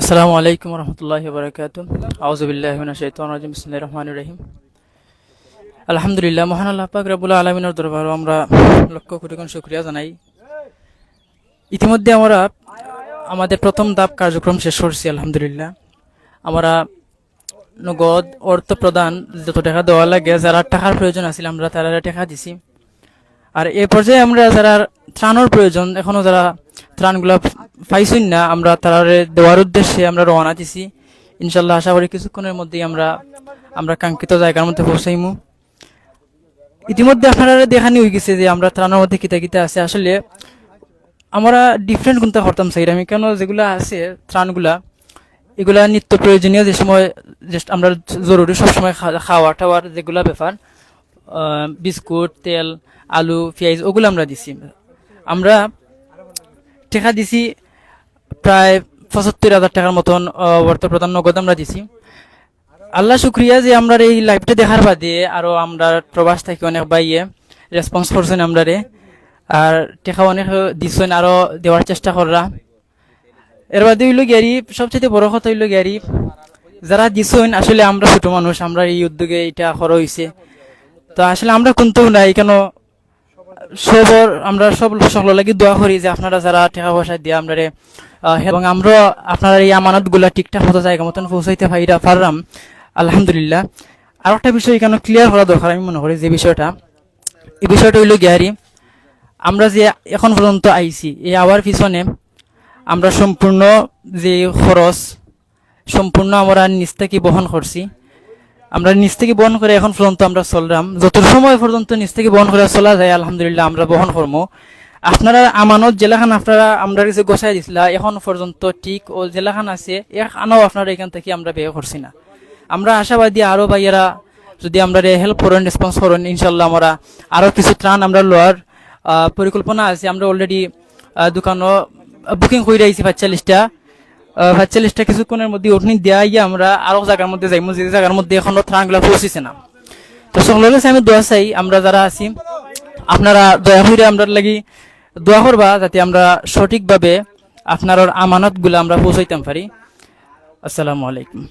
আসসালামু আলাইকুম রহমতুল্লাহ বরকাত। আউজুবিল্লাহ শাইতান রাজিম। বিসমিল্লাহির রহমানির রহিম। আলহামদুলিল্লাহ, মহান আল্লাহ পাক রাব্বুল আলামিনের দরবারে আমরা লক্ষ কোটি কোটি শুকরিয়া জানাই। ইতিমধ্যে আমরা আমাদের প্রথম ধাপ কার্যক্রম শেষ করছি, আলহামদুলিল্লাহ। আমরা নগদ অর্থ প্রদান যত টাকা দেওয়া লাগে, যারা টাকার প্রয়োজন আছিল, আমরা তারা টাকা দিছি। আর এই পর্যায়ে আমরা যারা ত্রাণের প্রয়োজন, এখনও যারা ত্রাণগুলা পাইছই না, আমরা তারারে দেওয়ার উদ্দেশ্যে আমরা রওনা দিছি। ইনশাল্লাহ আশা করি কিছুক্ষণের মধ্যেই আমরা আমরা কাঙ্ক্ষিত জায়গার মধ্যে পৌঁছাইমু। ইতিমধ্যে আপনারা দেখানি হয়ে গেছে যে আমরা ত্রাণের মধ্যে কিতা কিতা আছে। আসলে আমরা ডিফারেন্ট গুনতে করতাম সাইড আমি কেন যেগুলা আছে, ত্রাণগুলা, এগুলা নিত্য প্রয়োজনীয় যে সময় আমরা জরুরি সবসময় খাওয়া টাওয়ার যেগুলা ব্যাপার বিস্কুট, তেল, আলু, পেঁয়াজ, ওগুলো আমরা দিছি। আমরা টাকা দিছি প্রায় পঁচাত্তর হাজার টাকার মতন অর্থ প্রদান নগদ আমরা দিছি। আল্লাহ শুক্রিয়া যে আমরা এই লাইভটা দেখার বাদে আরও আমরা প্রবাস থাকি অনেক বাইয়ে রেসপন্স করছেন আমরা রে আর টেকা অনেক দিছেন, আরও দেওয়ার চেষ্টা কররা। এর বাদে হইল গ্যারি, সবচেয়ে বড় কথা হইল গ্যারি, যারা দিছেন, আসলে আমরা ছোট মানুষ, আমরা এই উদ্যোগে এটা করা হয়েছে তো আসলে আমরা কিন্তু নাই, কেন? সবর, আমরা সব সকল লাগি দোয়া করি যে আপনারা যারা টাকা পয়সা দিয়ে আমরা এবং আমরা আপনারা এই আমানতগুলা ঠিকঠাক মতো জায়গা মতন পৌঁছাইতে পাইরা পারলাম। আলহামদুলিল্লাহ। আর একটা বিষয় এখানে ক্লিয়ার করা দরকার আমি মনে করি যে বিষয়টা। এই বিষয়টা হইল গিয়ারি আমরা যে এখন পর্যন্ত আইছি, এই আওয়ার পিছনে আমরা সম্পূর্ণ যে খরচ, সম্পূর্ণ আমরা নিজ থেকে বহন করছি। আমরা নিচ থেকে বহন করে এখন পর্যন্ত আমরা চললাম। যত সময় পর্যন্ত নিচ থেকে বহন করে চলা যায়, আলহামদুলিল্লাহ আমরা বহন করব আপনারা আমানত জেলাখান আপনারা আমরা কিছু গোছাই দিছিলা, এখন পর্যন্ত ঠিক ও জেলাখান আছে, এখানেও আপনারা এখান থেকে আমরা ব্যয় করছি না। আমরা আশাবাদী আরও ভাইয়েরা, যদি আমরা হেল্প করেন রেসপন্স করেন ইনশাল্লাহ আমরা আরও কিছু ত্রাণ আমরা লওয়ার পরিকল্পনা আছে। আমরা অলরেডি দোকানও বুকিং করে রাখছি পাঁচচল্লিশটা পাঁচচল্লিশটা কিছুক্ষণের মধ্যে উঠনি দেওয়া আমরা আরও জায়গার মধ্যে যাইমু, যে জায়গার মধ্যে এখনও ত্রাণগুলা পৌঁছেছে না। তো সকলের আমি দোয়া চাই, আমরা যারা আছি, আপনারা দয়া করে আমরা লাগি দোয়া করবা, যাতে আমরা সঠিকভাবে আপনার আমানতগুলা আমরা পৌঁছাইতাম পারি। আসসালামু আলাইকুম।